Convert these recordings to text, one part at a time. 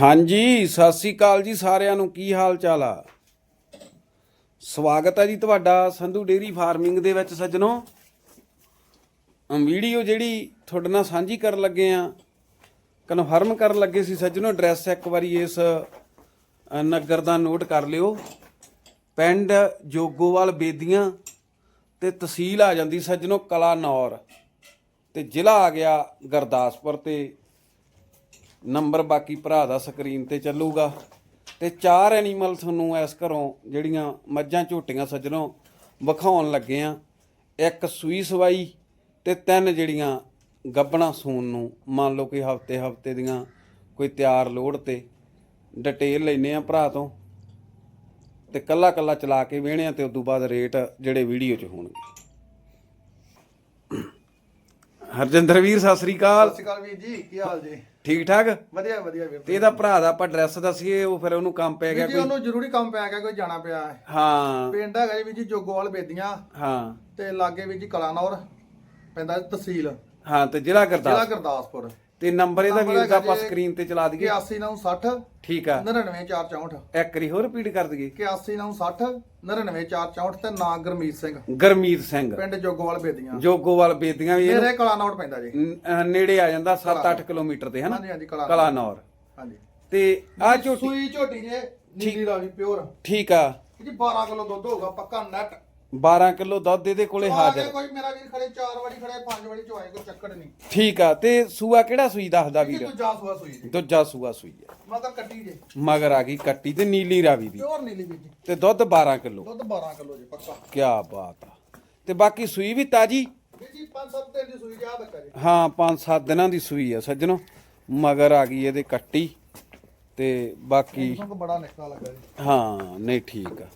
ਹਾਂਜੀ, ਸਤਿ ਸ੍ਰੀ ਅਕਾਲ ਜੀ ਸਾਰਿਆਂ ਨੂੰ। ਕੀ ਹਾਲ ਚਾਲ ਆ? ਸਵਾਗਤ ਹੈ ਜੀ ਤੁਹਾਡਾ ਸੰਧੂ ਡੇਰੀ ਫਾਰਮਿੰਗ ਦੇ ਵਿੱਚ ਸੱਜਣੋ। ਵੀਡੀਓ ਜਿਹੜੀ ਤੁਹਾਡੇ ਨਾਲ ਸਾਂਝੀ ਕਰਨ ਲੱਗੇ ਆ, ਕਨਫਰਮ ਕਰਨ ਲੱਗੇ ਸੀ ਸੱਜਣੋ, ਐਡਰੈਸ ਇੱਕ ਵਾਰੀ ਇਸ ਨਗਰ ਦਾ ਨੋਟ ਕਰ ਲਿਓ। ਪਿੰਡ ਜੋਗੋਵਾਲ ਬੇਦੀਆਂ ਤੇ ਤਹਿਸੀਲ ਆ ਜਾਂਦੀ ਸੱਜਣੋ ਕਲਾਨੌਰ ਤੇ ਜ਼ਿਲ੍ਹਾ ਆ ਗਿਆ ਗੁਰਦਾਸਪੁਰ ਤੇ ਨੰਬਰ ਬਾਕੀ ਭਰਾ ਦਾ ਸਕਰੀਨ ਤੇ ਚੱਲੂਗਾ। ਤੇ ਚਾਰ ਐਨੀਮਲ ਤੁਹਾਨੂੰ ਇਸ ਘਰੋਂ ਜਿਹੜੀਆਂ ਮੱਝਾਂ, ਝੋਟੀਆਂ ਸੱਜਣੋਂ ਵਿਖਾਉਣ ਲੱਗੇ ਆ। ਇੱਕ ਸੂਈ ਸਵਾਈ ਤੇ ਤਿੰਨ ਜਿਹੜੀਆਂ ਗੱਬਣਾ ਸੂਣ ਨੂੰ ਮੰਨ ਲਓ ਕਿ ਹਫ਼ਤੇ ਹਫ਼ਤੇ ਦੀਆਂ ਕੋਈ ਤਿਆਰ ਲੋੜ ਤੇ ਡਿਟੇਲ ਲੈਨੇ ਆ ਭਰਾ ਤੋਂ। ਤੇ ਕੱਲਾ ਕੱਲਾ ਚਲਾ ਕੇ ਵੇਹਣੇ ਆ ਤੇ ਤੋਂ ਬਾਅਦ ਰੇਟ ਜਿਹੜੇ ਵੀਡੀਓ 'ਚ ਹੋਣਗੇ। ਹਰਜਿੰਦਰ ਵੀਰ ਸਤਿ ਸ੍ਰੀ ਅਕਾਲ। ਸਤਿ ਸ਼੍ਰੀ ਅਕਾਲ ਵੀਰ ਜੀ ਕੀ ਹਾਲ ਜੀ? ਠੀਕ ਠਾਕ? ਵਧੀਆ ਵਧੀਆ ਵੀਰ ਤੇ ਇਹਦਾ ਭਰਾ ਦਾ ਆਪਾਂ ਐਡਰੈਸ ਦੱਸੀਏ ਉਹ ਫਿਰ ਉਹਨੂੰ ਕੰਮ ਪੈ ਗਿਆ ਜੀ ਉਹਨੂੰ ਜ਼ਰੂਰੀ ਕੰਮ ਪਿਆ ਗਿਆ ਕੋਈ ਜਾਣਾ ਪਿਆ ਹੈ। ਹਾਂ। ਪਿੰਡ ਹੈਗਾ ਜੀ ਵੀਰ ਜੀ ਜੋਗੋਵਾਲ ਬੇਦੀਆਂ। ਹਾਂ। ਤੇ ਲਾਗੇ ਵੀਰ ਜੀ ਕਲਾਨੌਰ ਪੈਂਦਾ ਤਹਿਸੀਲ। ਹਾਂ ਤੇ ਜ਼ਿਲ੍ਹਾ ਜ਼ਿਲ੍ਹਾ ਕਰਦਾ ਗੁਰਦਾਸਪੁਰ। ਤੇ ਨੰਬਰ ਇਹਦਾ ਵੀਰ ਦਾ ਆਪਾਂ ਸਕਰੀਨ ਤੇ ਚਲਾ ਦਈਏ। 8960 ਠੀਕ ਆ। 99464 ਇੱਕ ਵਾਰੀ ਹੋਰ ਰਿਪੀਟ ਕਰ ਦਈਏ। 8960 99464 ਤੇ ਨਾਂ ਗੁਰਮੀਤ ਸਿੰਘ। ਗਰਮੀਤ ਸਿੰਘ। ਪਿੰਡ ਜੋਗੋਵਾਲ ਬੇਦੀਆਂ। ਜੋਗੋਵਾਲ ਬੇਦੀਆਂ ਵੀ ਮੇਰੇ ਕਲਾਨੌਰ ਪੈਂਦਾ ਜੀ। ਨੇੜੇ ਆ ਜਾਂਦਾ 7-8 ਕਿਲੋਮੀਟਰ ਤੇ ਹਨਾ? ਹਾਂਜੀ ਹਾਂਜੀ ਕਲਾਨੌਰ ਕਲਾਨੌਰ ਹਾਂਜੀ। ਤੇ ਆ ਝੋਟੀ ਸੂਈ ਝੋਟੀ ਜੇ ਨੀਲੀ ਰਾਵੀ ਪਿਓਰ। ਠੀਕ ਆ। ਜੀ 12 ਕਿਲੋ ਦੁੱਧ ਹੋਊਗਾ ਪੱਕਾ ਨੈਟ। 12 ਕਿਲੋ ਦੁੱਧ ਇਹਦੇ ਕੋਲੇ ਆ ਹਾਜ਼ਰ ਕੋਈ ਮੇਰਾ ਵੀਰ ਖੜੇ 4 ਵਾਰੀ ਖੜੇ 5 ਵਾਰੀ ਚੋਏ ਕੋਈ ਚੱਕਰ ਨਹੀਂ। ਠੀਕ ਆ ਤੇ ਸੂਆ ਕਿਹੜਾ ਸੂਈ ਦੱਸਦਾ ਵੀਰ? ਦੂਜਾ ਸੂਆ ਸੂਈ ਜੀ ਦੂਜਾ ਸੂਆ ਸੂਈ ਆ। ਮਗਰ ਕੱਟੀ ਜੇ। ਮਗਰ ਆ ਗਈ ਕੱਟੀ ਤੇ ਨੀਲੀ ਰਾਵੀ ਦੀ। ਪਿਓਰ ਨੀਲੀ ਜੀ ਤੇ ਦੁੱਧ 12 ਕਿਲੋ। ਦੁੱਧ 12 ਕਿਲੋ ਜੀ ਪੱਕਾ। ਕੀ ਬਾਤ ਆ। ਤੇ ਬਾਕੀ ਸੂਈ ਵੀ ਤਾਜੀ? ਜੀ 5-7 ਦਿਨ ਦੀ ਸੂਈ ਜਾ ਬੱਕਾ ਜੀ ਹਾਂ 5-7 ਦਿਨਾਂ ਦੀ ਸੂਈ ਆ ਸੱਜਣੋ। ਮਗਰ ਆ ਗਈ ਇਹਦੇ ਕੱਟੀ। ਤੇ ਬਾਕੀ ਬੜਾ ਨਿੱਕਾ ਲੱਗਾ ਜੀ। ਹਾਂ ਨਹੀਂ ਠੀਕ ਆ।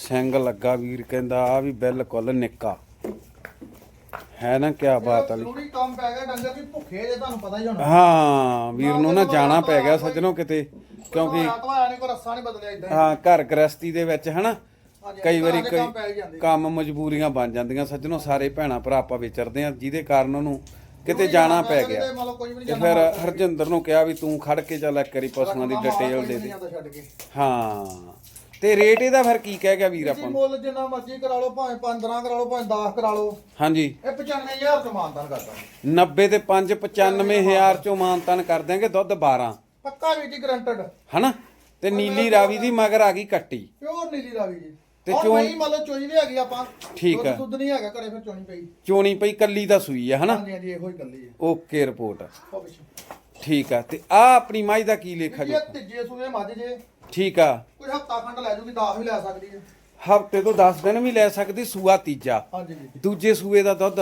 ਸਿੰਘ ਲੱਗਾ ਵੀਰ ਕਹਿੰਦਾ ਆ ਵੀ ਬਿਲਕੁਲ ਨਿੱਕਾ। ਹੈ ਨਾ ਕੀ ਬਾਤ ਵਾਲੀ ਜ਼ਰੂਰੀ ਕੰਮ ਪੈ ਗਿਆ ਡੰਗਰ ਵੀ ਭੁੱਖੇ ਜੇ ਤੁਹਾਨੂੰ ਪਤਾ ਹੀ ਹੋਣਾ। ਹਾਂ ਵੀਰ ਨੂੰ ਨਾ ਜਾਣਾ ਪੈ ਗਿਆ ਸੱਜਣੋ ਕਿਤੇ ਕਿਉਂਕਿ ਆਤਵਾ ਨਹੀਂ ਕੋਈ ਰੱਸਾ ਨਹੀਂ ਬਦਲਿਆ ਇਦਾਂ ਹਾਂ। ਘਰ ਗ੍ਰਸਤੀ ਦੇ ਵਿੱਚ ਹਨਾ? ਕਈ ਵਾਰੀ ਕੋਈ। ਕੰਮ ਮਜਬੂਰੀਆਂ ਬਣ ਜਾਂਦੀਆਂ ਸੱਜਣੋ ਸਾਰੇ ਭੈਣਾ ਭਰਾ ਆਪਾਂ ਵਿਚਰਦੇ ਆ ਜਿਹਦੇ ਕਾਰਨ ਉਹਨੂੰ ਕਿਤੇ ਜਾਣਾ ਪੈ ਗਿਆ। ਤੇ ਫਿਰ ਹਰਜਿੰਦਰ ਨੂੰ ਕਿਹਾ ਵੀ ਤੂੰ ਖੜ ਕੇ ਚੱਲ ਇੱਕ ਵਾਰੀ ਪਸ਼ੂਆਂ ਦੀ ਡਿਟੇਲ ਦੇ ਦੇ। ਹਾਂ। ਤੇ ਰੇਟ ਇਹਦਾ ਫਿਰ ਕੀ ਕਹਿ ਗਿਆ ਵੀਰ ਆਪਾਂ ਨੂੰ? ਮੁੱਲ ਜਿੰਨਾ ਮਰਜ਼ੀ ਕਰਾ ਲਓ ਭਾਵੇਂ 15 ਕਰਾ ਲਓ ਭਾਵੇਂ 10 ਕਰਾ ਲਓ। ਹਾਂਜੀ। ਇਹ 95000 ਤੋਂ ਮਾਨਦਾਨ ਕਰਦਾ 90 ਤੇ 5 95000 ਚੋਂ ਮਾਨਤਨ ਕਰ ਦਿਆਂਗੇ ਦੁੱਧ 12 ਪੱਕਾ ਵੀ ਜੀ ਗਰੰਟਡ ਹਨਾ? ਤੇ ਨੀਲੀ ਰਾਵੀ ਦੀ ਮਗਰ ਆ ਗਈ ਕੱਟੀ। ਪਿਓਰ ਨੀਲੀ ਰਾਵੀ ਜੀ। ਤੇ ਤੇ ਨਹੀਂ ਮਤਲਬ ਚੋਈ ਵੀ ਹੈਗੀ ਆਪਾਂ। ਠੀਕ ਦੁੱਧ ਆ। ਦੁੱਧ ਨਹੀਂ ਹੈਗਾ ਘਰੇ ਫਿਰ ਚੋਣੀ ਪਈ। ਚੋਣੀ ਪਈ ਕੱਲੀ ਦਾ ਸੂਈ ਆ ਹਨਾ? ਹਾਂਜੀ ਹਾਂਜੀ ਇਹੋ ਹੀ ਗੱਲੀ ਹੈ ਓਕੇ ਰਿਪੋਰਟ। ਉਹ ਪਿੱਛੇ। ਠੀਕ ਆ ਤੇ ਆ ਆਪਣੀ ਮਾਈ ਦਾ ਕੀ ਲੇਖਾ ਜੀ ਇਹ ਤੀਜੇ ਸੂਏ ਮੱਝ ਜੇ। ਠੀਕ ਆ। ਕੋਈ ਹਫਤਾ ਖੰਡ ਲੈ ਜੂਗੀ 10 ਵੀ ਲੈ ਸਕਦੀ ਹੈ ਹਫ਼ਤੇ ਤੋਂ 10 ਦਿਨ ਵੀ ਲੈ ਸਕਦੀ ਸੂਆ ਤੀਜਾ। ਹਾਂਜੀ ਜੀ। ਦੂਜੇ ਸੂਏ ਦਾ ਦੁੱਧ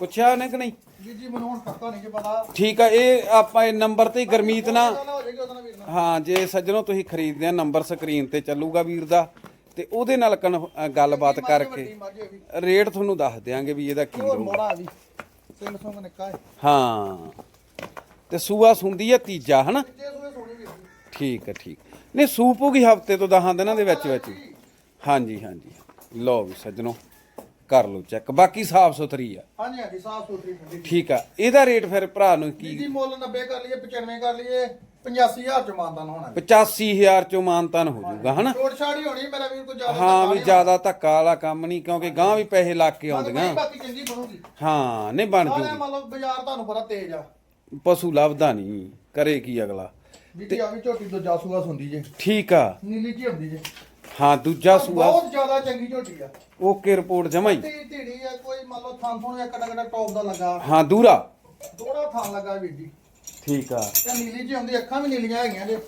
ਪੁੱਛਿਆ ਉਹਨੇ ਕਿ ਨਹੀਂ? ਜੀ ਜੀ ਮੈਨੂੰ ਹੁਣ ਪੱਕਾ ਨਹੀਂ ਜੀ ਪਤਾ। ਠੀਕ ਆ ਇਹ ਆਪਾਂ ਇਹ ਨੰਬਰ ਤੇ ਹੀ ਗਰਮੀਤ ਨਾ ਗੱਲ ਹੋ ਜਾਏਗੀ ਉਹਦਾ ਵੀਰ ਨਾਲ। ਹਾਂ ਜੇ ਸੱਜਣੋ ਤੁਸੀਂ ਖਰੀਦਦੇ ਆ ਨੰਬਰ ਸਕਰੀਨ ਤੇ ਚੱਲੂਗਾ ਵੀਰ ਦਾ ਤੇ ਉਹਦੇ ਨਾਲ ਕਨ- ਅ, ਗੱਲਬਾਤ ਕਰਕੇ ਵੱਡੀ ਮੱਝ ਹੈ ਵੀ ਰੇਟ ਤੁਹਾਨੂੰ ਦੱਸ ਦਿਆਂਗੇ ਵੀ ਇਹਦਾ ਕੀ ਹੋਰ ਰਹੂ ਮੋੜਾ ਵੀ ਨਿੱਕਾ ਹੈ। ਹਾਂ। ਤੇ ਸੂਆ ਸੁੰਦੀ ਆ ਤੀਜਾ ਹਨਾ? ਠੀਕ ਹੈ ਠੀਕ। ਨਹੀਂ ਸੂਪ ਹੋਗੀ ਹਫ਼ਤੇ ਤੋਂ 10 ਦਿਨਾਂ ਦੇ ਵਿੱਚ ਵਿੱਚ। ਹੀ। ਹਾਂਜੀ ਹਾਂਜੀ। ਲਓ ਵੀ ਸੱਜਣੋ ਕਰ ਲਓ ਚੈੱਕ। ਬਾਕੀ ਸਾਫ਼ ਸੁਥਰੀ ਆ। ਹਾਂਜੀ ਹਾਂਜੀ ਸਾਫ਼ ਸੁਥਰੀ ਠੰਡੀ ਠੀਕ ਆ। ਇਹਦਾ ਰੇਟ ਫਿਰ ਭਰਾ ਨੂੰ ਕੀ? ਜੀ ਮੁੱਲ 90 ਕਰ ਲਈਏ 95 ਕਰ ਲਈਏ 85000 ਚ ਮਾਨਦਾਨ ਹੋਣਾ 85000 ਚੋਂ ਮਾਨਤਨ ਹੋ ਜਾਊਗਾ ਹਨਾ? ਛੋੜ ਛਾੜੀ ਹੋਣੀ ਮੇਰਾ ਵੀਰ ਕੋਈ ਜ਼ਿਆਦਾ ਹਾਂ ਵੀ ਜ਼ਿਆਦਾ ਧੱਕਾ ਵਾਲਾ ਕੰਮ ਨਹੀਂ ਕਿਉਂਕਿ ਗਾਂ ਵੀ ਪੈਸੇ ਲੱਗ ਕੇ ਆਉਂਦੀਆਂ। ਬਾਕੀ ਚੰਗੀ ਬਣੂਗੀ। ਹਾਂ ਨਹੀਂ ਬਣ ਜੂਗੀ। ਮਤਲਬ ਬਾਜ਼ਾਰ ਤੁਹਾਨੂੰ ਪਤਾ ਤੇਜ਼ ਆ। ਪਸ਼ੂ ਲੱਭਦਾ ਨਹੀਂ ਕਰੇ ਕੀ ਅਗਲਾ? ਜੀ ਆ ਵੀ ਝੋਟੀ ਦੂਜਾ ਸੂਆ ਹੁੰਦੀ ਜੇ। ਠੀਕ ਆ। ਨੀਲੀ ਜੀ ਹੁੰਦੀ ਜੇ। ਹਾਂ ਦੂਜਾ ਸੂਆ। ਬਹੁਤ ਜ਼ਿਆਦਾ ਚੰਗੀ ਝੋਟੀ ਆ। ਓਕੇ ਰਿਪੋਰਟ ਜਮਾ ਹੀ। ਢੀ ਢੀੜੀ ਆ ਕੋਈ ਮੰਨ ਲਓ ਥਾਂ ਥੋਂ ਇੱਕ ਡੰਗੜਾ ਟੌਪ ਦਾ ਲੱਗਾ। ਹਾਂ ਦੂਰਾ। ਥੋੜਾ ਥਾਂ ਲੱਗਾ ਵੀਰ ਜੀ। ਠੀਕ ਆ। ਤੇ ਨੀਲੀ ਜੀ ਹੁੰਦੀ ਅੱਖਾਂ ਵੀ ਨੀਲੀਆਂ ਹੈਗੀਆਂ ਜੇ।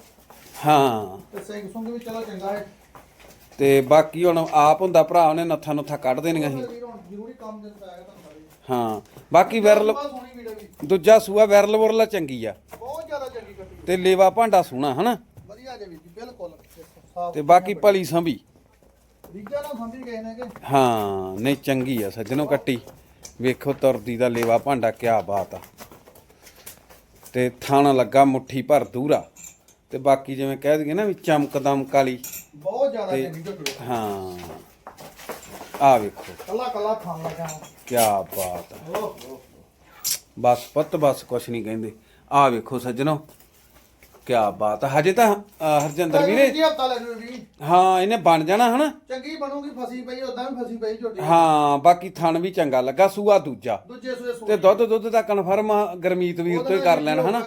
ਹਾਂ। ਤੇ ਸਿੰਘ ਸੁੰਗ ਵੀ ਚਲੋ ਚੰਗਾ ਹੈ। ਤੇ ਬਾਕੀ ਹੁਣ ਆਪ ਹੁੰਦਾ ਭਰਾ ਉਹਨੇ ਨੱਥਾ ਨੁੱਥਾ ਕੱਢ ਦੇਣੀਆਂ ਸੀ। ਵੀਰ ਹੁਣ ਜ਼ਰੂਰੀ ਕੰਮ ਦੇ ਪੈ ਗਿਆ ਹੀ ਬਾਕੀ ਵਿਰਲ ਬਹੁਤ ਸੋਹਣੀ ਵੀਡੀਓ ਵੀ ਦੂਜਾ ਸੂਆ ਵਿਰਲ ਵਰਲਾ ਚੰਗੀ ਆ। ਬਹੁਤ ਜ਼ਿਆਦਾ ਚੰਗੀ ਕੱਟੀ ਤੇ ਲੇਵਾ ਭਾਂਡਾ ਸੋਹਣਾ ਹਨਾ? ਵਧੀਆ ਜੇ ਵੀਰ ਜੀ ਬਿਲਕੁਲ। ਸਾਫ਼ ਤੇ ਬਾਕੀ ਭਲੀ ਸੰਭੀ। ਰੀਜਾ ਨਾਲ ਸੰਭੀ ਗਏ ਨੇ ਕਿ? ਹਾਂ ਨਹੀਂ ਚੰਗੀ ਆ ਸੱਜਣੋ ਕੱਟੀ। ਵੇਖੋ ਤੁਰਦੀ ਦਾ ਲੇਵਾ ਭਾਂਡਾ ਕਿਆ ਬਾਤ ਆ। ਤੇ ਥਾਣਾ ਲੱਗਾ ਮੁੱਠੀ ਭਰ ਦੂਰਾ। ਤੇ ਬਾਕੀ ਜਿਵੇਂ ਕਹਿ ਦਈਏ ਨਾ ਵੀ ਚਮਕ ਦਮਕ ਵਾਲੀ। ਬਹੁਤ ਜ਼ਿਆਦਾ ਚੰਗੀ ਆ। ਹਾਂ ਆ ਵੇਖੋ। ਕੱਲਾ ਕੱਲਾ ਥਾਂ ਲੱਗਾ। ਕਿਆ ਬਾਤ ਹੋ। ਬਸ ਪੁੱਤ ਬਸ ਕੁਛ ਨਹੀਂ ਕਹਿੰਦੇ। ਆ ਵੇਖੋ ਸੱਜਣੋ ਕੀ ਬਾਤ ਹੈ। ਹਜੇ ਤਾਂ ਅ, ਹਰਜਿੰਦਰ ਵੀਰੇ ਜੀ ਹਫਤਾ ਹਾਂ ਇਹਨੇ ਬਣ ਜਾਣਾ ਹਨਾ? ਚੰਗੀ ਬਣੂਗੀ ਫਸੀ ਪਈ ਉਦਾਂ ਵੀ ਫਸੀ ਪਈ ਝੋਟੀ। ਹਾਂ ਬਾਕੀ ਥਣ ਵੀ ਚੰਗਾ ਲੱਗਾ ਸੂਆ ਦੂਜਾ। ਦੂਜੇ ਸੂਏ ਸੂਏ ਤੇ ਦੁੱਧ ਦੁੱਧ ਦਾ ਕਨਫਰਮ ਗਰਮੀਤ ਵੀਰ ਤੋਂ ਹੀ ਕਰ ਲੈਣ ਹਨਾ?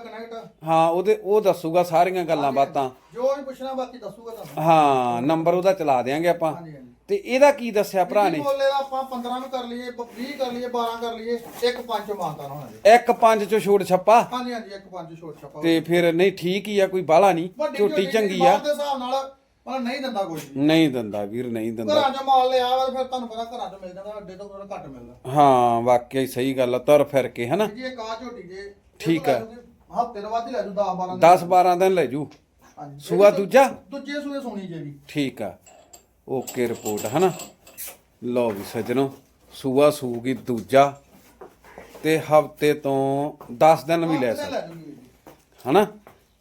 ਹਾਂ ਉਹਦੇ ਉਹ ਦੱਸੂਗਾ ਸਾਰੀਆਂ ਗੱਲਾਂ ਬਾਤਾਂ। ਜੋ ਵੀ ਪੁੱਛਣਾ ਬਾਕੀ ਦੱਸੂਗਾ ਤੁਹਾਨੂੰ। ਹਾਂ ਨੰਬਰ ਉਹਦਾ ਚਲਾ ਦੇਾਂਗੇ ਆਪਾਂ। ਹਾਂਜੀ ਹਾਂਜੀ। ਤੇ ਇਹਦਾ ਕੀ ਦੱਸਿਆ ਭਰਾ ਨੇ? ਬੋਲੇ ਦਾ ਆਪਾਂ 15 ਨੂੰ ਕਰ ਲਈਏ 20 ਕਰ ਲਈਏ 12 ਕਰ ਲਈਏ ਇੱਕ ਪੰਜ ਮਾਨਤਾ ਹੋਣਾ ਜੀ। ਇੱਕ ਪੰਜ ਚੋਂ ਛੋੜ ਛੱਪਾ? ਹਾਂਜੀ ਹਾਂਜੀ ਇੱਕ ਪੰਜ ਛੋਟ ਛਪਾ। ਤੇ ਫਿਰ ਨਹੀਂ ਠੀਕ ਹੀ ਆ ਕੋਈ ਬਾਹਲਾ ਨਹੀਂ ਝੋਟੀ ਚੰਗੀ ਆ। ਮਾਲ ਦੇ ਹਿਸਾਬ ਨਾਲ ਮਤਲਬ ਨਹੀਂ ਦਿੰਦਾ ਕੋਈ। ਨਹੀਂ ਦਿੰਦਾ ਵੀਰ ਨਹੀਂ ਦਿੰਦਾ। ਘਰਾਂ 'ਚ ਮਾਲ ਲਿਆ ਵਾ ਫਿਰ ਤੁਹਾਨੂੰ ਪਤਾ ਘਰਾਂ 'ਚ ਮਿਲ ਜਾਂਦਾ ਅੱਡੇ ਤੋਂ ਘੱਟ ਮਿਲਦਾ। ਹਾਂ ਵਾਕਿਆ ਹੀ ਸਹੀ ਗੱਲ ਆ ਤੁਰ ਫਿਰ ਕੇ ਹਨਾ? ਜੀ ਇੱਕ ਆ ਝੋਟੀ ਜੇ ਠੀਕ ਆ। ਹਫ਼ਤੇ ਤੋਂ ਵੱਧ ਹੀ ਲੈ ਜੂ 10 12 10 12 ਦਿਨ ਲੈ ਜੂ। ਹਾਂਜੀ ਸੂਆ ਦੂਜਾ? ਦੂਜੇ ਸੂਏ ਸੁਣੀ ਜੇ ਵੀ। ਠੀਕ ਆ। ਓਕੇ ਰਿਪੋਰਟ ਹਨਾ? ਲਓ ਵੀ ਸੱਜਣੋ ਸੂਆ ਸੂਗੀ ਦੂਜਾ ਤੇ ਹਫ਼ਤੇ ਤੋਂ 10 ਦਿਨ ਵੀ ਲੈ ਹਫ਼ਤੇ ਸਕ ਲੈ ਜੂਗੀ ਜੀ। ਹਨਾ?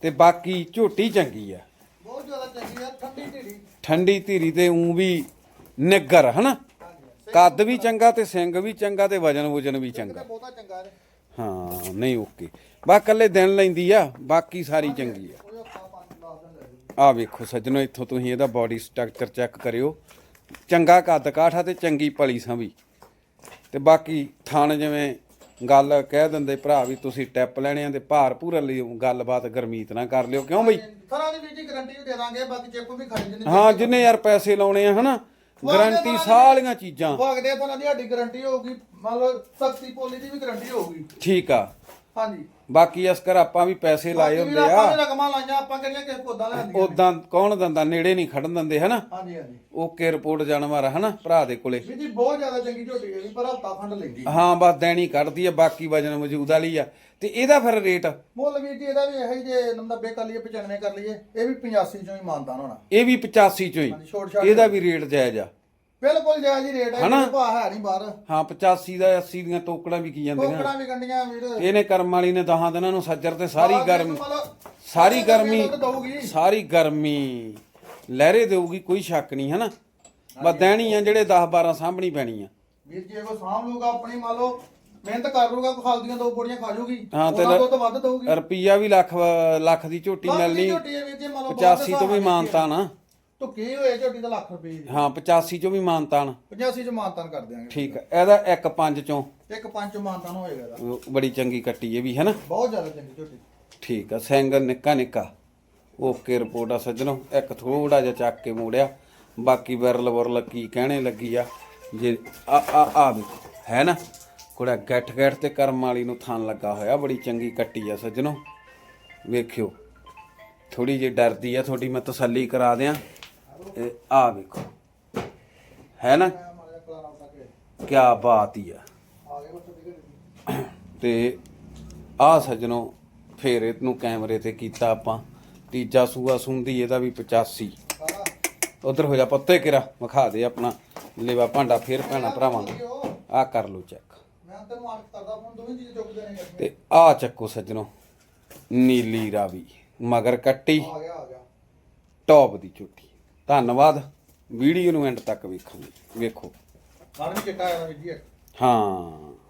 ਤੇ ਬਾਕੀ ਝੋਟੀ ਚੰਗੀ ਆ। ਬਹੁਤ ਜ਼ਿਆਦਾ ਚੰਗੀ ਆ ਠੰਡੀ ਢੀੜੀ ਠੰਡੀ ਧੀਰੀ ਤੇ ਉਂ ਵੀ ਨਿੱਗਰ ਹਨਾ? ਕੱਦ ਵੀ ਚੰਗਾ ਤੇ ਸਿੰਘ ਵੀ ਚੰਗਾ ਤੇ ਵਜਨ ਵੁਜਨ ਵੀ ਚੰਗਾ। ਬਹੁਤਾ ਚੰਗਾ ਹੈ ਹਾਂ ਨਹੀਂ ਓਕੇ। ਬਾ ਕੱਲੇ ਦਿਨ ਲੈਂਦੀ ਆ ਬਾਕੀ ਸਾਰੀ ਚੰਗੀ ਆ ਕੋਈ ਹਫਤਾ ਪੰਜ 10 ਦਿਨ ਲੈ ਜੂਗੀ ਆ ਵੇਖੋ ਸੱਜਣੋ ਇੱਥੋਂ ਤੁਸੀਂ ਇਹਦਾ ਬਾਡੀ ਸਟਰਕਚਰ ਚੈੱਕ ਕਰਿਓ। ਚੰਗਾ ਕੱਦ ਕਾਠਾ ਤੇ ਚੰਗੀ ਭਲੀ ਵੀ। ਤੇ ਬਾਕੀ ਥਣ ਜਿਵੇਂ ਗੱਲ ਕਹਿ ਦਿੰਦੇ ਭਰਾ ਵੀ ਤੁਸੀਂ ਟਿਪ ਲੈਣੇ ਆ ਤੇ ਭਾਰ ਪੂਰਾ ਲਈ ਗੱਲਬਾਤ ਗਰਮੀਤ ਨਾ ਕਰ ਲਿਓ। ਕਿਉਂ ਬਈ? ਥਰਾਂ ਦੀ ਜੀ ਗਾਰੰਟੀ ਵੀ ਦੇ ਦਾਂਗੇ ਬਾਕੀ ਚੈੱਕ ਵੀ ਖਰੀਦ ਜਿੰਨੇ ਹਾਂ ਜਿੰਨੇ ਯਾਰ ਪੈਸੇ ਲਾਉਣੇ ਆ ਹਨਾ? ਗਾਰੰਟੀ ਸਾਰੀਆਂ ਚੀਜ਼ਾਂ। ਵਗਦੇ ਥਰਾਂ ਦੀ ਸਾਡੀ ਗਾਰੰਟੀ ਹੋਊਗੀ। ਮੰਨ ਲਓ ਸਖਤੀ ਪੋਲੀ ਦੀ ਵੀ ਗਾਰੰਟੀ ਹੋਊਗੀ। ਠੀਕ ਆ। ਹਾਂਜੀ। ਬਾਕੀ ਇਸ ਕਰ ਆਪਾਂ ਵੀ ਪੈਸੇ ਲਾਏ ਹੁੰਦੇ ਆ। ਰਕਮਾਂ ਲਾਈਆਂ ਆਪਾਂ ਕਿਹੜੀਆਂ ਕਿਸੇ ਕੋਦਾਂ ਲੈਂਦੀਆਂ ਉਦਾਂ ਕੌਣ ਦੰਦਾ? ਨੇੜੇ ਨਹੀਂ ਖੜਨ ਦਿੰਦੇ ਹਨਾ? ਹਾਂਜੀ ਹਾਂਜੀ। ਓਕੇ ਰਿਪੋਰਟ ਜਾਨਵਰ ਹਨਾ? ਭਰਾ ਦੇ ਕੋਲੇ। ਜੀ ਬਹੁਤ ਜ਼ਿਆਦਾ ਚੰਗੀ ਝੋਟੀ ਹੈ ਜੀ ਪਰ ਹਫਤਾ ਖੰਡ ਲੈਂਦੀ ਹਾਂ। ਬਸ ਦੇਣੀ ਕੱਢਦੀ ਆ ਬਾਕੀ ਵਜਨ ਮੌਜੂਦ ਵਾਲੀ ਆ। ਤੇ ਇਹਦਾ ਫਿਰ ਰੇਟ? ਮੁੱਲ ਵੀਰ ਜੀ ਇਹਦਾ ਵੀ ਇਹੀ ਜੇ 90 ਕਰ ਲਈਏ 95 ਕਰ ਲਈਏ। ਇਹ ਵੀ 85 ਚੋਂ ਹੀ ਮਾਨਦਾਨ ਹੋਣਾ। ਇਹ ਵੀ 85 ਚੋਂ ਹਾਂਜੀ, ਹੀ ਛੋਟ ਛਾਟ ਇਹਦਾ ਵੀ ਰੇਟ ਜਾਇਜ਼ ਆ। ਬਿਲਕੁਲ ਜਾਇਜ਼ ਹੀ ਰੇਟ ਹੈ ਹਨਾ? ਭਾਅ ਹੈ ਨਹੀਂ ਬਾਹਰ। ਹਾਂ 85 ਦਾ 80 ਦੀਆਂ ਟੋਕੜਾਂ ਵੀ ਕੀ ਜਾਂਦੀਆਂ ਕੋਕੜਾਂ ਵੀ ਗੰਡੀਆਂ ਵੀਰ। ਇਹਨੇ ਕਰਮ ਵਾਲੀ ਨੇ ਦਹਾਂ ਦਿਨਾਂ ਨੂੰ ਸੱਜਰ ਤੇ ਸਾਰੀ ਗਰਮ ਸਾਰੀ ਗਰਮੀ ਦਊਗੀ। ਸਾਰੀ ਗਰਮੀ। ਲਹਿਰੇ ਦੇਊਗੀ ਕੋਈ ਸ਼ੱਕ ਨਹੀਂ ਹਨਾ? ਬਸ ਦੇਣੀ ਆ ਜਿਹੜੇ 10 12 ਸਾਂਭਣੀ ਪੈਣੀ ਆ। ਵੀਰ ਜੀ ਕੋ ਸਾਂਭ ਲੂਗਾ ਆਪਣੀ ਮੰਨ ਲਓ ਮਿਹਨਤ ਕਰ ਲੂਗਾ ਖਾਲਦੀਆਂ ਦੋ ਬੋੜੀਆਂ ਖਾ ਜੂਗੀ। ਹਾਂ, ਤੇ ਉਹਨਾਂ ਤੋਂ ਤਾਂ ਵੱਧ ਦਊਗੀ। ਰੁਪਈਆ ਵੀ ਲੱਖ ਲੱਖ ਦੀ ਝੋਟੀ ਮਿਲਣੀ। ਝੋਟੀ ਹੈ ਵੀਰ ਜੀ ਮੰਨ ਲਓ 85 ਤੋਂ ਵੀ ਮਾਨਤਾ ਨਾ। ਧੁੱਕੀ ਹੋਏ ਝੋਟੀ ਦਾ ਲੱਖ ਰੁਪਏ ਦੀ। ਹਾਂ 85 ਚੋਂ ਵੀ ਮਾਨਤਾ ਨਾ 85 ਚ ਮਾਨਤਾਨ ਕਰ ਦਿਆਂਗੇ ਠੀਕ ਆ ਇਹਦਾ ਇੱਕ ਪੰਜ ਚੋਂ। ਇੱਕ ਪੰਜ ਮਾਨਤਾਨ ਹੋਏਗਾ ਇਹਦਾ। ਬੜੀ ਚੰਗੀ ਕੱਟੀ ਇਹ ਵੀ ਹੈ ਨਾ? ਬਹੁਤ ਜ਼ਿਆਦਾ ਚੰਗੀ ਝੋਟੀ। ਠੀਕ ਆ ਸਿੰਘ ਨਿੱਕਾ ਨਿੱਕਾ। ਓਕੇ ਰਿਪੋਰਟ ਆ ਸੱਜਣੋ। ਇੱਕ ਥੋੜਾ ਜਿਹਾ ਚੱਕ ਕੇ ਮੋੜਿਆ। ਬਾਕੀ ਵਿਰਲ ਵਰਲ ਕੀ ਕਹਿਣੇ ਲੱਗੀ ਆ ਜੇ ਆ ਆ ਆ ਵੇਖੋ ਹੈ ਨਾ? ਕੋੜਾ ਗੱਠ ਗੱਠ ਤੇ ਕਰਮ ਵਾਲੀ ਨੂੰ ਥਾਨ ਲੱਗਾ ਹੋਇਆ ਬੜੀ ਚੰਗੀ ਕੱਟੀ ਆ ਸੱਜਣੋ। ਵੇਖਿਓ ਥੋੜੀ ਜਿਹੀ ਡਰਦੀ ਆ ਤੁਹਾਡੀ ਮੈਂ ਤਸੱਲੀ ਕਰਾ ਦਿਆਂ। ਇਹ ਆ ਵੇਖੋ। ਹੈ ਨਾ? ਕੇ ਬਾਤ ਹੀ ਆ। ਤੇ ਆ ਸੱਜਣੋ ਫੇਰ ਇਹਨੂੰ ਕੈਮਰੇ ਤੇ ਕੀਤਾ ਆਪਾਂ। ਤੀਜਾ ਸੂਆ ਸੁੰਦੀ ਇਹਦਾ ਵੀ 85 ਸਾਰਾ ਉਧਰ ਹੋ ਜਾ ਪੱਤੇ ਕਿਰਾ ਵਿਖਾ ਦੇ ਆਪਣਾ। ਲੇਵਾ ਭਾਂਡਾ ਫੇਰ ਭੈਣਾ ਭਰਾਵਾਂ ਨੂੰ। ਆ ਕਰ ਲਓ ਚੈੱਕ। ਤੇ ਆ ਚੱਕੋ ਸੱਜਣੋ ਨੀਲੀ ਰਾਵੀ। ਮਗਰ ਕੱਟੀ ਟੌਪ ਦੀ ਝੋਟੀ। ਧੰਨਵਾਦ। ਵੀਡੀਓ ਨੂੰ ਐਂਡ ਤੱਕ ਲਈ ਵੇਖੋ। ਵੀ ਚਿੱਟਾ ਆਇਆ ਵੀਰ ਜੀ। ਹਾਂ।